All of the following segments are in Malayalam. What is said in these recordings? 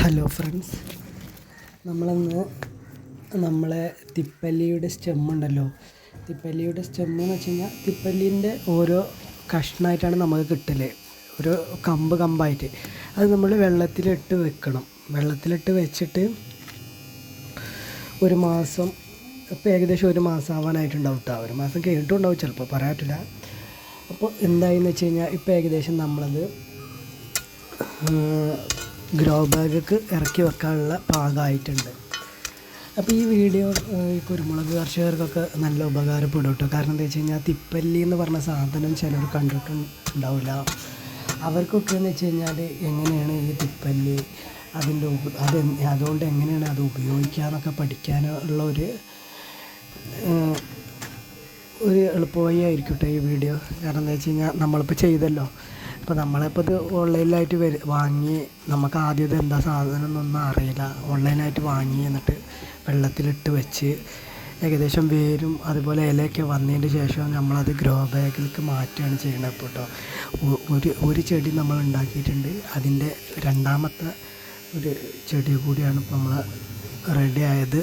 ഹലോ ഫ്രണ്ട്സ് നമ്മളിന്ന് നമ്മളെ തിപ്പല്ലിയുടെ സ്റ്റെമ്മുണ്ടല്ലോ. തിപ്പല്ലിയുടെ സ്റ്റെമ്മെന്ന് വെച്ച് കഴിഞ്ഞാൽ തിപ്പല്ലീന്റെ ഓരോ കഷ്ണമായിട്ടാണ് നമുക്ക് കിട്ടൽ ഒരു കമ്പ് കമ്പായിട്ട്. അത് നമ്മൾ വെള്ളത്തിലിട്ട് വെക്കണം. വെള്ളത്തിലിട്ട് വെച്ചിട്ട് ഒരു മാസം ഇപ്പോൾ ഏകദേശം ഒരു മാസം ആവാനായിട്ടുണ്ടാവും കേട്ടോ ഒരു മാസം കേട്ടുണ്ടാവും ചിലപ്പോൾ പറയാൻ പറ്റില്ല അപ്പോൾ എന്തായെന്ന് വെച്ച് കഴിഞ്ഞാൽ ഇപ്പോൾ ഏകദേശം നമ്മളത് ഗ്രോ ബാഗൊക്കെ ഇറക്കി വെക്കാനുള്ള പാകമായിട്ടുണ്ട്. അപ്പോൾ ഈ വീഡിയോ ഈ കുരുമുളക് കർഷകർക്കൊക്കെ നല്ല ഉപകാരപ്പെടും കേട്ടോ. കാരണം എന്താ വെച്ച് കഴിഞ്ഞാൽ തിപ്പല്ലി എന്ന് പറഞ്ഞ സാധനം ചിലർ കണ്ടിട്ടുണ്ടാവില്ല. അവർക്കൊക്കെ എന്ന് വെച്ച് കഴിഞ്ഞാൽ എങ്ങനെയാണ് ഈ തിപ്പല്ലി അതിന്റെ അത് അതുകൊണ്ട് എങ്ങനെയാണ് അത് ഉപയോഗിക്കുക എന്നൊക്കെ പഠിക്കാനുള്ള ഒരു ഒരു എളുപ്പവഴി ആയിരിക്കും കേട്ടോ ഈ വീഡിയോ. കാരണം എന്താ വെച്ച് കഴിഞ്ഞാൽ നമ്മളിപ്പോൾ ചെയ്തല്ലോ. അപ്പോൾ നമ്മളിപ്പോൾ ഇത് ഓൺലൈനിലായിട്ട് വരി വാങ്ങി നമുക്ക് ആദ്യം ഇത് എന്താ സാധനം എന്നൊന്നും അറിയില്ല. ഓൺലൈനായിട്ട് വാങ്ങി എന്നിട്ട് വെള്ളത്തിലിട്ട് വെച്ച് ഏകദേശം വേരും. അതുപോലെ ഇലയൊക്കെ വന്നതിന് ശേഷം നമ്മളത് ഗ്രോ ബാഗിലേക്ക് മാറ്റുകയാണ് ചെയ്യുന്നത് ഇപ്പോൾ കേട്ടോ ഒരു ഒരു ചെടി നമ്മൾ ഉണ്ടാക്കിയിട്ടുണ്ട്. അതിന്റെ രണ്ടാമത്തെ ഒരു ചെടി കൂടിയാണ് ഇപ്പോൾ നമ്മൾ റെഡി ആയത്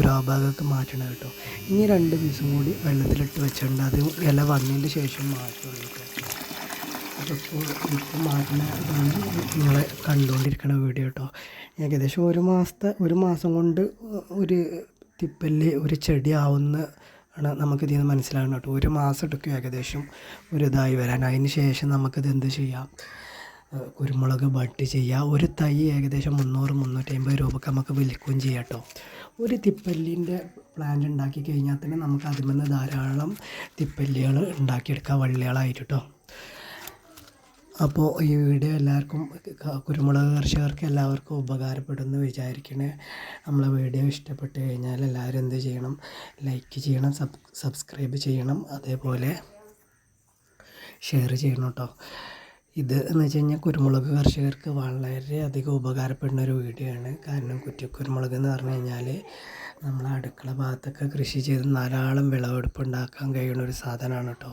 ഗ്രോ ബാഗൊക്കെ മാറ്റണം കേട്ടോ. ഇനി രണ്ട് ദിവസം കൂടി വെള്ളത്തിലിട്ട് വെച്ചിട്ടുണ്ട്. അത് ഇല വന്നതിന് ശേഷം മാറ്റുള്ളൂ കേട്ടോ. അതിപ്പോൾ ഇപ്പോൾ മാറ്റുന്ന ഇതാണ് നിങ്ങൾ കണ്ടുകൊണ്ടിരിക്കുന്ന വീഡിയോ കേട്ടോ ഏകദേശം ഒരു മാസത്തെ ഒരു മാസം കൊണ്ട് ഒരു തിപ്പല്ലി ഒരു ചെടി ആവുന്ന ആണ് നമുക്കിതിൽ നിന്ന് മനസ്സിലാകുന്നത് കേട്ടോ. ഒരു മാസം എടുക്കും ഏകദേശം ഒരു ഇതായി വരാൻ. അതിന് ശേഷം നമുക്കിത് എന്ത് ചെയ്യാം? കുരുമുളക് ബട്ട് ചെയ്യുക ഒരു തൈ ഏകദേശം മുന്നൂറ് മുന്നൂറ്റി അമ്പത് രൂപക്ക് നമുക്ക് വിൽക്കുകയും ചെയ്യാം കേട്ടോ ഒരു തിപ്പല്ലിന്റെ പ്ലാന്റ് ഉണ്ടാക്കി കഴിഞ്ഞാൽ തന്നെ നമുക്ക് അതിൽ നിന്ന് ധാരാളം തിപ്പല്ലികൾ ഉണ്ടാക്കിയെടുക്കാം. വള്ളികളായിട്ട് കേട്ടോ അപ്പോൾ ഈ വീഡിയോ എല്ലാവർക്കും കുരുമുളക് കർഷകർക്ക് എല്ലാവർക്കും ഉപകാരപ്പെടുമെന്ന് വിചാരിക്കണേ. നമ്മളെ വീഡിയോ ഇഷ്ടപ്പെട്ട് കഴിഞ്ഞാൽ എല്ലാവരും എന്ത് ചെയ്യണം? ലൈക്ക് ചെയ്യണം സബ് സബ്സ്ക്രൈബ് ചെയ്യണം അതേപോലെ ഷെയർ ചെയ്യണം കേട്ടോ. ഇത് എന്ന് വെച്ച് കഴിഞ്ഞാൽ കുരുമുളക് കർഷകർക്ക് വളരെയധികം ഉപകാരപ്പെടുന്ന ഒരു വീഡിയോ ആണ്. കാരണം കുറ്റി കുരുമുളക് എന്ന് പറഞ്ഞു കഴിഞ്ഞാൽ നമ്മളെ അടുക്കള ഭാഗത്തൊക്കെ കൃഷി ചെയ്ത് ധാരാളം വിളവെടുപ്പ് ഉണ്ടാക്കാൻ കഴിയുന്ന ഒരു സാധനമാണ് കേട്ടോ.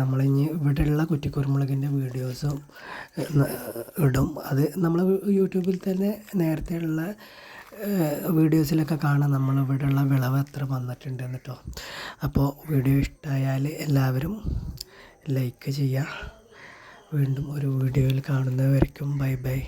നമ്മളിനി ഇവിടെയുള്ള കുറ്റിക്കുരുമുളകിന്റെ വീഡിയോസും ഇടും. അത് നമ്മൾ യൂട്യൂബിൽ തന്നെ നേരത്തെയുള്ള വീഡിയോസിലൊക്കെ കാണാം നമ്മൾ ഇവിടെയുള്ള വിളവ് എത്ര വന്നിട്ടുണ്ട് കേട്ടോ അപ്പോൾ വീഡിയോ ഇഷ്ടമായാൽ എല്ലാവരും ലൈക്ക് ചെയ്യുക. വീണ്ടും ഒരു വീഡിയോയിൽ കാണുന്നവരേക്കും ബൈ ബൈ.